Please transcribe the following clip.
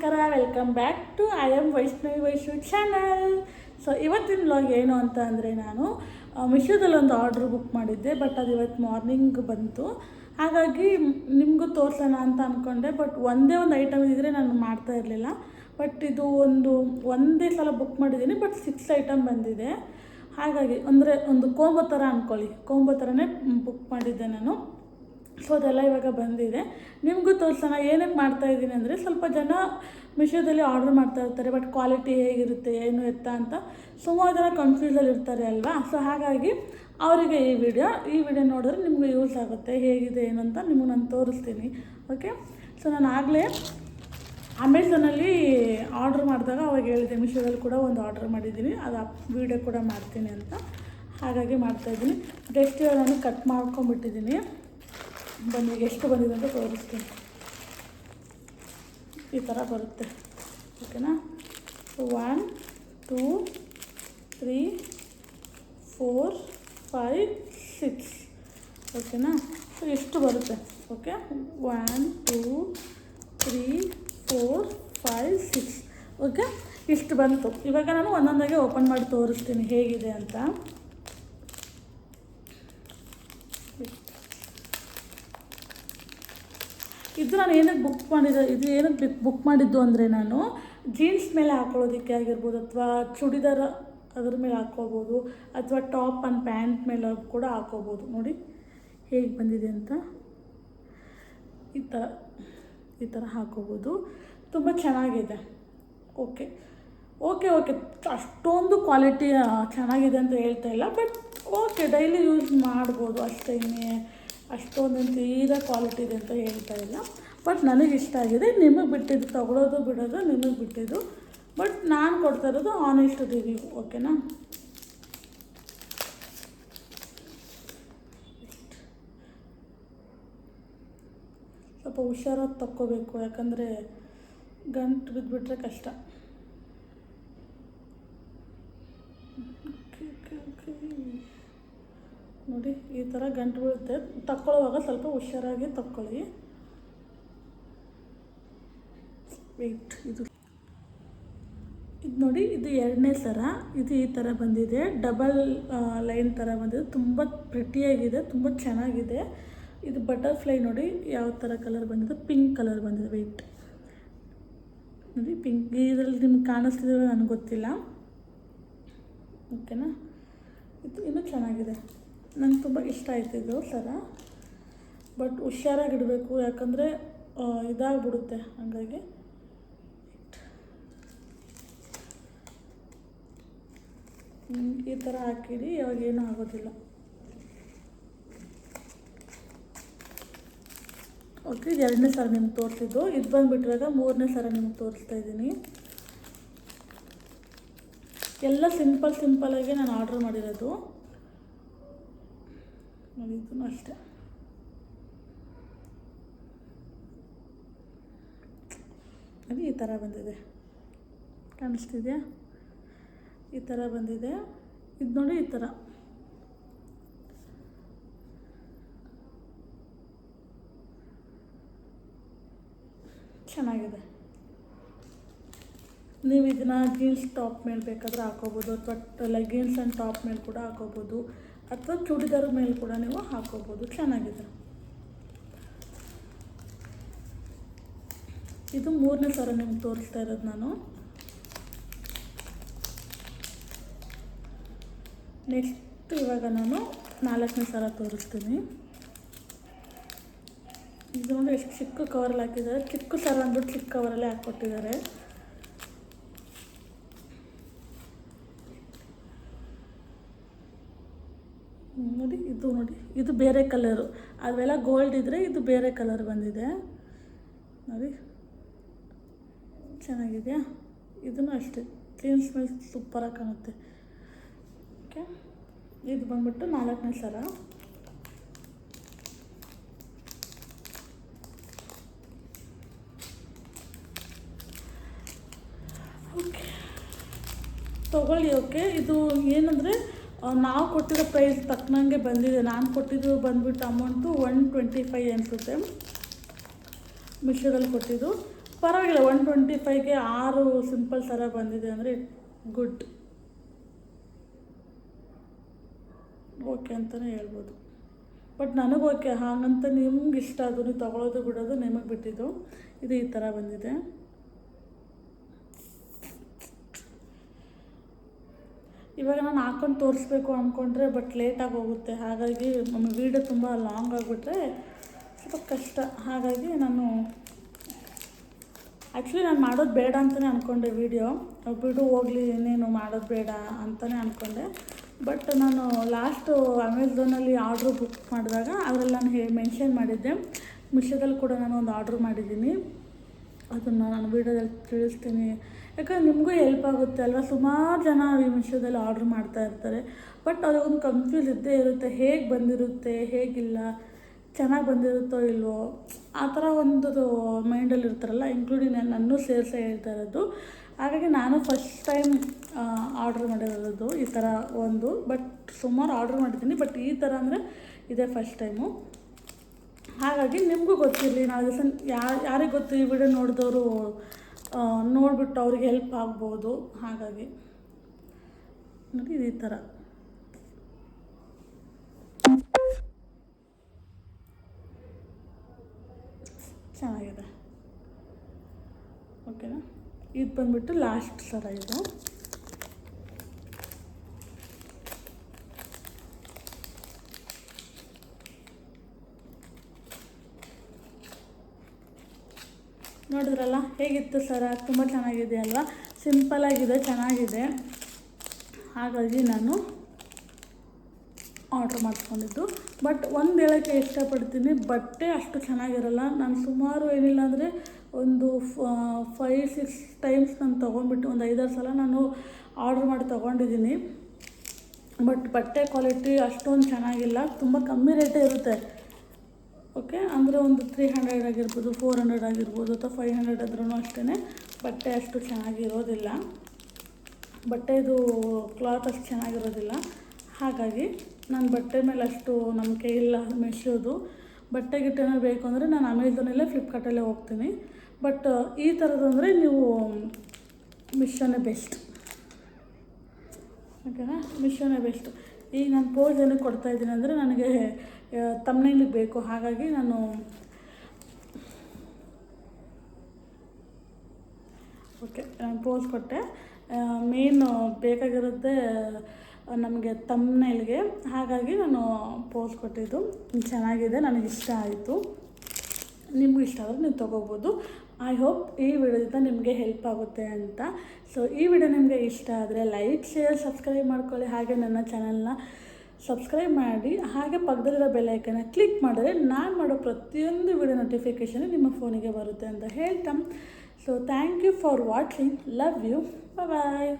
ನಮಸ್ಕಾರ welcome back to I am Vaishnavi Vaishnu channel so ಇವತ್ತಿನ blog ಏನು ಅಂತ ಅಂದರೆ ನಾನು ಮಿಶೋದಲ್ಲಿ ಒಂದು ಆರ್ಡ್ರ್ ಬುಕ್ ಮಾಡಿದ್ದೆ ಬಟ್ ಅದು ಇವತ್ತು ಮಾರ್ನಿಂಗ್ ಬಂತು. ಹಾಗಾಗಿ ನಿಮಗೂ ತೋರಿಸೋಣ ಅಂತ ಅಂದ್ಕೊಂಡೆ ಬಟ್ ಒಂದೇ ಒಂದು ಐಟಮ್ ಇದ್ದರೆ ನಾನು ಮಾಡ್ತಾ ಇರಲಿಲ್ಲ. ಬಟ್ ಇದು ಒಂದು, ಒಂದೇ ಸಲ ಬುಕ್ ಮಾಡಿದ್ದೀನಿ ಬಟ್ ಸಿಕ್ಸ್ ಐಟಮ್ ಬಂದಿದೆ. ಹಾಗಾಗಿ, ಅಂದರೆ ಒಂದು ಕೋಂಬೋ ಥರ ಅಂದ್ಕೊಳ್ಳಿ ಕೋಂಬೋ ಥರನೇ ಬುಕ್ ಮಾಡಿದ್ದೆ ನಾನು. ಸೊ ಅದೆಲ್ಲ ಇವಾಗ ಬಂದಿದೆ. ನಿಮಗೂ ತೋರಿಸೋಣ ಏನಕ್ಕೆ ಮಾಡ್ತಾ ಇದ್ದೀನಿ ಅಂದರೆ ಸ್ವಲ್ಪ ಜನ ಮಿಶೋದಲ್ಲಿ ಆರ್ಡರ್ ಮಾಡ್ತಾ ಇರ್ತಾರೆ ಬಟ್ ಕ್ವಾಲಿಟಿ ಹೇಗಿರುತ್ತೆ, ಏನು ಎತ್ತ ಅಂತ. ಸುಮಾರು ಜನ ಕನ್ಫ್ಯೂಸಲ್ಲಿ ಇರ್ತಾರೆ ಅಲ್ವಾ? ಸೊ ಹಾಗಾಗಿ ಅವರಿಗೆ ಈ ವಿಡಿಯೋ ಈ ವಿಡಿಯೋ ನೋಡಿದ್ರೆ ನಿಮಗೆ ಯೂಸ್ ಆಗುತ್ತೆ, ಹೇಗಿದೆ, ಏನು ಅಂತ ನಿಮಗೆ ನಾನು ತೋರಿಸ್ತೀನಿ. ಓಕೆ ಸೊ ನಾನು ಆಗಲೇ ಅಮೆಝಾನಲ್ಲಿ ಆರ್ಡ್ರ್ ಮಾಡಿದಾಗ ಅವಾಗ ಹೇಳಿದೆ, ಮಿಶೋದಲ್ಲಿ ಕೂಡ ಒಂದು ಆರ್ಡ್ರ್ ಮಾಡಿದ್ದೀನಿ, ಅದು ವೀಡಿಯೋ ಕೂಡ ಮಾಡ್ತೀನಿ ಅಂತ. ಹಾಗಾಗಿ ಮಾಡ್ತಾಯಿದ್ದೀನಿ ಡೆಸ್ಟ್ ನಾನು ಕಟ್ ಮಾಡ್ಕೊಂಬಿಟ್ಟಿದ್ದೀನಿ ಬನ್ನಿ ಈಗ ಎಷ್ಟು ಬಂದಿದೆ ಅಂತ ತೋರಿಸ್ತೀನಿ. ಈ ಥರ ಬರುತ್ತೆ. ಓಕೆನಾ? One two three four five six ಓಕೆನಾ? ಸೊ ಎಷ್ಟು ಬರುತ್ತೆ? Okay one two three four five six okay ಇಷ್ಟು ಬಂತು. ಇವಾಗ ನಾನು ಒಂದೊಂದಾಗೆ ಓಪನ್ ಮಾಡಿ ತೋರಿಸ್ತೀನಿ ಹೇಗಿದೆ ಅಂತ. ಇದು ನಾನು ಏನಕ್ಕೆ ಬುಕ್ ಮಾಡಿದ ಇದು ಏನಕ್ಕೆ ಬುಕ್ ಮಾಡಿದ್ದು ಅಂದರೆ ನಾನು ಜೀನ್ಸ್ ಮೇಲೆ ಹಾಕೊಳ್ಳೋದಕ್ಕೆ ಆಗಿರ್ಬೋದು ಅಥವಾ ಚೂಡಿದಾರ ಅದ್ರ ಮೇಲೆ ಹಾಕ್ಕೋಬೋದು ಅಥವಾ ಟಾಪ್ ಆ್ಯಂಡ್ ಪ್ಯಾಂಟ್ ಮೇಲೆ ಕೂಡ ಹಾಕೋಬೋದು ನೋಡಿ ಹೇಗೆ ಬಂದಿದೆ ಅಂತ. ಈ ಥರ ಈ ಥರ ಹಾಕೋಬೋದು ತುಂಬ ಚೆನ್ನಾಗಿದೆ. ಓಕೆ. Okay okay. ಅಷ್ಟೊಂದು ಕ್ವಾಲಿಟಿ ಚೆನ್ನಾಗಿದೆ ಅಂತ ಹೇಳ್ತಾ ಇಲ್ಲ ಬಟ್ ಓಕೆ ಡೈಲಿ ಯೂಸ್ ಮಾಡ್ಬೋದು ಅಷ್ಟೇ ಅಷ್ಟೊಂದು ತೀರಾ ಕ್ವಾಲಿಟಿ ಇದೆ ಅಂತ ಹೇಳ್ತಾ ಇಲ್ಲ. ಬಟ್ ನನಗೆ ಇಷ್ಟ ಆಗಿದೆ. ನಿಮಗೆ ಬಿಟ್ಟಿದ್ದು ತಗೊಳ್ಳೋದು ಬಿಡೋದು, ನಿಮಗೆ ಬಿಟ್ಟಿದ್ದು. ಬಟ್ ನಾನು ಕೊಡ್ತಾ ಇರೋದು ಆನೆಸ್ಟ್ ರಿವ್ಯೂ ಓಕೆನಾ ಸ್ವಲ್ಪ ಹುಷಾರಾಗಿ ತಕ್ಕೋಬೇಕು, ಯಾಕಂದರೆ ಗಂಟು ಬಿದ್ದುಬಿಟ್ರೆ ಕಷ್ಟ. ನೋಡಿ, ಈ ಥರ ಗಂಟು ಬೀಳುತ್ತೆ ತಕ್ಕೊಳ್ಳುವಾಗ ಸ್ವಲ್ಪ ಹುಷಾರಾಗಿ ತಕ್ಕೊಳ್ಳಿ. ವೆಯ್ಟ್ ಇದು. ಇದು ನೋಡಿ, ಇದು ಎರಡನೇ ಸರ. ಇದು ಈ ಥರ ಬಂದಿದೆ. ಡಬಲ್ ಲೈನ್ ಥರ ಬಂದಿದೆ. ತುಂಬ ಪ್ರಿಟಿಯಾಗಿದೆ ತುಂಬ ಚೆನ್ನಾಗಿದೆ. ಇದು ಬಟರ್ಫ್ಲೈ ನೋಡಿ, ಯಾವ ಥರ ಕಲರ್ ಬಂದಿದೆ? ಪಿಂಕ್ ಕಲರ್ ಬಂದಿದೆ. ವೆಯ್ಟ್ ನೋಡಿ ಪಿಂಕ್ ಇದರಲ್ಲಿ ನಿಮ್ಗೆ ಕಾಣಿಸ್ತಿದ್ರೆ ನನಗೆ ಗೊತ್ತಿಲ್ಲ. ಓಕೆನಾ ಇದು ಇನ್ನೂ ಚೆನ್ನಾಗಿದೆ. ನಂಗೆ ತುಂಬ ಇಷ್ಟ ಆಯ್ತಿದ್ದು ಸರ ಬಟ್ ಹುಷಾರಾಗಿಡಬೇಕು ಯಾಕಂದರೆ ಇದಾಗ್ಬಿಡುತ್ತೆ ಹಾಗಾಗಿ. ಈ ಥರ ಹಾಕಿರಿ ಇವಾಗ ಏನೂ ಆಗೋದಿಲ್ಲ. ಓಕೆ, ಇದು ಎರಡನೇ ಸಲ ನಿಮ್ಗೆ ತೋರಿಸಿದ್ದು. ಇದು ಬಂದುಬಿಟ್ರಾಗ ಮೂರನೇ ಸಲ ನಿಮ್ಗೆ ತೋರಿಸ್ತಾ ಇದ್ದೀನಿ. ಎಲ್ಲ ಸಿಂಪಲ್ ಸಿಂಪಲಾಗಿ ನಾನು ಆರ್ಡ್ರ್ ಮಾಡಿರೋದು. ನೋಡಿ ಅಷ್ಟೆ. ಅದು ಈ ಥರ ಬಂದಿದೆ. ಕಾಣಿಸ್ತಿದೆಯಾ? ಈ ಥರ ಬಂದಿದೆ. ಇದು ನೋಡಿ ಈ ಥರ. ಚೆನ್ನಾಗಿದೆ. ನೀವು ಇದನ್ನ ಜೀನ್ಸ್ ಟಾಪ್ ಮೇಲೆ ಬೇಕಾದ್ರೆ ಹಾಕೋಬೋದು ಅಥವಾ ಲೆಗಿನ್ಸ್ ಆ್ಯಂಡ್ ಟಾಪ್ ಮೇಲೆ ಕೂಡ ಹಾಕೋಬೋದು. ಅಥವಾ ಚೂಡಿದಾರ ಮೇಲೆ ಕೂಡ ನೀವು ಹಾಕೋಬೋದು. ಚೆನ್ನಾಗಿದೆ. ಇದು ಮೂರನೇ ಸಲ ನಿಮ್ಗೆ ತೋರಿಸ್ತಾ ಇರೋದು ನಾನು. ನೆಕ್ಸ್ಟ್ ಇವಾಗ ನಾನು ನಾಲ್ಕನೇ ಸಲ ತೋರಿಸ್ತೀನಿ. ಇದು ನೋಡಿ ಎಷ್ಟು ಚಿಕ್ಕ ಕವರಲ್ಲಿ ಹಾಕಿದ್ದಾರೆ. ಚಿಕ್ಕ ಸರ ಅಂದ್ಬಿಟ್ಟು ಚಿಕ್ಕ ಕವರಲ್ಲೇ ಹಾಕ್ಕೊಟ್ಟಿದ್ದಾರೆ ಹ್ಮ್, ನೋಡಿ ಇದು ನೋಡಿ. ಇದು ಬೇರೆ ಕಲರು. ಅವೆಲ್ಲ ಗೋಲ್ಡ್ ಇದ್ದರೆ ಇದು ಬೇರೆ ಕಲರ್ ಬಂದಿದೆ. ನೋಡಿ. ಚೆನ್ನಾಗಿದೆಯಾ? ಇದನ್ನು ಅಷ್ಟೇ. ಕ್ಲೀನ್ ಸ್ಮೆಲ್ ಸೂಪರಾಗಿ ಕಾಣುತ್ತೆ. ಓಕೆ ಇದು ಬಂದ್ಬಿಟ್ಟು ನಾಲ್ಕನೇ ಸಲ. ಓಕೆ ತೊಗೊಳ್ಳಿ ಓಕೆ ಇದು ಏನಂದರೆ ನಾವು ಕೊಟ್ಟಿರೋ ಪ್ರೈಸ್ ತಕ್ಕನಂಗೆ ಬಂದಿದೆ. ನಾನು ಕೊಟ್ಟಿದ್ದು ಬಂದ್ಬಿಟ್ಟು ಅಮೌಂಟು ಒನ್ ಟ್ವೆಂಟಿ ಫೈ ಅನಿಸುತ್ತೆ. ಮಿಶೋದಲ್ಲಿ ಕೊಟ್ಟಿದ್ದು. ಪರವಾಗಿಲ್ಲ ಒನ್ ಟ್ವೆಂಟಿ ಫೈವ್ಗೆ ಆರು ಸಿಂಪಲ್ ಥರ ಬಂದಿದೆ ಅಂದರೆ ಗುಡ್ ಓಕೆ ಅಂತಲೇ ಹೇಳ್ಬೋದು. ಬಟ್ ನನಗೆ ಓಕೆ ಹಾಗಂತ ನಿಮ್ಗೆ ಇಷ್ಟ ಅದು, ನೀವು ತೊಗೊಳೋದು ಬಿಡೋದು ನಿಮಗೆ ಬಿಟ್ಟಿದ್ದು. ಇದು ಈ ಥರ ಬಂದಿದೆ. ಇವಾಗ ನಾನು ಹಾಕೊಂಡು ತೋರಿಸ್ಬೇಕು ಅಂದ್ಕೊಂಡ್ರೆ ಬಟ್ ಲೇಟಾಗಿ ಹೋಗುತ್ತೆ. ಹಾಗಾಗಿ ನಮ್ಮ ವೀಡಿಯೋ ತುಂಬ ಲಾಂಗ್ ಆಗಿಬಿಟ್ರೆ ಸ್ವಲ್ಪ ಕಷ್ಟ. ಹಾಗಾಗಿ ನಾನು ಆ್ಯಕ್ಚುಲಿ ನಾನು ಮಾಡೋದು ಬೇಡ ಅಂತಲೇ ಅಂದ್ಕೊಂಡೆ ವೀಡಿಯೋ ಬಿಡು, ಹೋಗಲಿ, ಏನೇನು ಮಾಡೋದು ಬೇಡ ಅಂತಲೇ ಅಂದ್ಕೊಂಡೆ ಬಟ್ ನಾನು ಲಾಸ್ಟು ಅಮೆಝಾನಲ್ಲಿ ಆರ್ಡ್ರ್ ಬುಕ್ ಮಾಡಿದಾಗ ಅದರಲ್ಲಿ ನಾನು ಹೇ ಮೆನ್ಷನ್ ಮಾಡಿದ್ದೆ. ಮಿಶೋದಲ್ಲಿ ಕೂಡ ನಾನು ಒಂದು ಆರ್ಡ್ರ್ ಮಾಡಿದ್ದೀನಿ. ಅದನ್ನು ನಾನು ವೀಡಿಯೋದಲ್ಲಿ ತಿಳಿಸ್ತೀನಿ. ಯಾಕಂದ್ರೆ ನಿಮಗೂ ಹೆಲ್ಪ್ ಆಗುತ್ತೆ ಅಲ್ವಾ? ಸುಮಾರು ಜನ ಈ ಮಿಶೋದಲ್ಲಿ ಆರ್ಡ್ರ್ ಮಾಡ್ತಾ ಇರ್ತಾರೆ. ಬಟ್ ಅವ್ರಿಗೊಂದು ಕನ್ಫ್ಯೂಸ್ ಇದ್ದೇ ಇರುತ್ತೆ. ಹೇಗೆ ಬಂದಿರುತ್ತೆ, ಹೇಗಿಲ್ಲ, ಚೆನ್ನಾಗಿ ಬಂದಿರುತ್ತೋ ಇಲ್ವೋ? ಆ ಥರ ಒಂದು ಮೈಂಡಲ್ಲಿ ಇರ್ತಾರಲ್ಲ ಇನ್ಕ್ಲೂಡಿಂಗ್ ನಾನು ನನ್ನೂ ಸೇರಿಸೇ ಹೇಳ್ತಾ ಇರೋದು. ಹಾಗಾಗಿ ನಾನು ಫಸ್ಟ್ ಟೈಮ್ ಆರ್ಡ್ರ್ ಮಾಡಿರೋದು ಈ ಥರ ಒಂದು. ಬಟ್ ಸುಮಾರು ಆರ್ಡ್ರ್ ಮಾಡಿದ್ದೀನಿ. ಬಟ್ ಈ ಥರ ಅಂದರೆ ಇದೇ ಫಸ್ಟ್ ಟೈಮು ಹಾಗಾಗಿ ನಿಮಗೂ ಗೊತ್ತಿರಲಿ ನಾಳೆ ದಿವಸ ಯಾರು ಯಾರಿಗೆ ಗೊತ್ತು? ಈ ವಿಡಿಯೋ ನೋಡಿದವರು ನೋಡಿಬಿಟ್ಟು ಅವ್ರಿಗೆ ಹೆಲ್ಪ್ ಆಗ್ಬೋದು. ಹಾಗಾಗಿ ನೋಡಿ ಇದೇ ಈ ಥರ ಚೆನ್ನಾಗಿದೆ ಓಕೆನಾ ಇದು ಬಂದ್ಬಿಟ್ಟು ಲಾಸ್ಟ್ ಸರ ಇದು. ಹೇಗಿತ್ತು ಸರ? ತುಂಬ ಚೆನ್ನಾಗಿದೆ ಅಲ್ವಾ? ಸಿಂಪಲಾಗಿದೆ ಚೆನ್ನಾಗಿದೆ. ಹಾಗಾಗಿ ನಾನು ಆರ್ಡ್ರ್ ಮಾಡ್ಕೊಂಡಿದ್ದು ಬಟ್ ಒಂದು ಹೇಳೋಕ್ಕೆ ಇಷ್ಟಪಡ್ತೀನಿ, ಬಟ್ಟೆ ಅಷ್ಟು ಚೆನ್ನಾಗಿರಲ್ಲ. ನಾನು ಸುಮಾರು ಏನಿಲ್ಲ ಅಂದರೆ ಒಂದು ಫೈವ್ ಸಿಕ್ಸ್ ಟೈಮ್ಸ್ ನಾನು ತೊಗೊಂಡ್ಬಿಟ್ಟು ಒಂದು ಐದಾರು ಸಲ ನಾನು ಆರ್ಡ್ರ್ ಮಾಡಿ ತೊಗೊಂಡಿದ್ದೀನಿ. ಬಟ್ ಬಟ್ಟೆ ಕ್ವಾಲಿಟಿ ಅಷ್ಟೊಂದು ಚೆನ್ನಾಗಿಲ್ಲ. ತುಂಬ ಕಮ್ಮಿ ರೇಟೇ ಇರುತ್ತೆ. ಓಕೆ? ಅಂದರೆ ಒಂದು ತ್ರೀ ಹಂಡ್ರೆಡ್ ಆಗಿರ್ಬೋದು ಫೋರ್ ಹಂಡ್ರೆಡ್ ಆಗಿರ್ಬೋದು ಅಥವಾ ಫೈವ್ ಹಂಡ್ರೆಡ್ ಆದ್ರೂ ಅಷ್ಟೇ ಬಟ್ಟೆ ಅಷ್ಟು ಚೆನ್ನಾಗಿರೋದಿಲ್ಲ. ಬಟ್ಟೆದು ಕ್ಲಾತ್ ಅಷ್ಟು ಚೆನ್ನಾಗಿರೋದಿಲ್ಲ. ಹಾಗಾಗಿ ನಾನು ಬಟ್ಟೆ ಮೇಲೆ ಅಷ್ಟು ನಂಬಿಕೆ ಇಲ್ಲ ಮೆಶೋದು. ಬಟ್ಟೆ ಗಿಟ್ಟೆನೋ ಬೇಕು ಅಂದರೆ ನಾನು ಅಮೆಝಾನಲ್ಲೇ ಫ್ಲಿಪ್ಕಾರ್ಟಲ್ಲೇ ಹೋಗ್ತೀನಿ. ಬಟ್ ಈ ಥರದ್ದು ಅಂದರೆ ನೀವು ಮಿಶೋನೇ ಬೆಸ್ಟ್ ಓಕೆನಾ ಮಿಶೋನೇ ಬೆಸ್ಟ್ ಈಗ ನಾನು ಪೋಸ್ ಏನಕ್ಕೆ ಕೊಡ್ತಾ ಇದ್ದೀನಿ ಅಂದರೆ ನನಗೆ ತಮ್ಮನೇಲಿಗೆ ಬೇಕು. ಹಾಗಾಗಿ ನಾನು ಓಕೆ ಪೋಸ್ ಕೊಟ್ಟೆ. ಮೇನ್ ಬೇಕಾಗಿರುತ್ತೆ ನಮಗೆ ತಮ್ಮನೇಲಿಗೆ. ಹಾಗಾಗಿ ನಾನು ಪೋಸ್ ಕೊಟ್ಟಿದ್ದು. ಚೆನ್ನಾಗಿದೆ, ನನಗೆ ಇಷ್ಟ ಆಯಿತು. ನಿಮಗೂ ಇಷ್ಟ ಆದರೆ ನೀವು ತೊಗೋಬೋದು. ಐ ಹೋಪ್ ಈ ವಿಡಿಯೋದಿಂದ ನಿಮಗೆ ಹೆಲ್ಪ್ ಆಗುತ್ತೆ ಅಂತ. ಸೊ ಈ ವಿಡಿಯೋ ನಿಮಗೆ ಇಷ್ಟ ಆದರೆ ಲೈಕ್ ಶೇರ್ ಸಬ್ಸ್ಕ್ರೈಬ್ ಮಾಡ್ಕೊಳ್ಳಿ. ಹಾಗೆ ನನ್ನ ಚಾನಲ್ನ ಸಬ್ಸ್ಕ್ರೈಬ್ ಮಾಡಿ, ಹಾಗೆ ಪಕ್ಕದಲ್ಲಿರೋ ಬೆಲ್ಲೈಕನ್ನ ಕ್ಲಿಕ್ ಮಾಡಿದ್ರೆ ನಾನು ಮಾಡೋ ಪ್ರತಿಯೊಂದು ವಿಡಿಯೋ ನೋಟಿಫಿಕೇಷನ್ ನಿಮ್ಮ ಫೋನಿಗೆ ಬರುತ್ತೆ ಅಂತ ಹೇಳ್ತಾ. So thank you for watching love you bye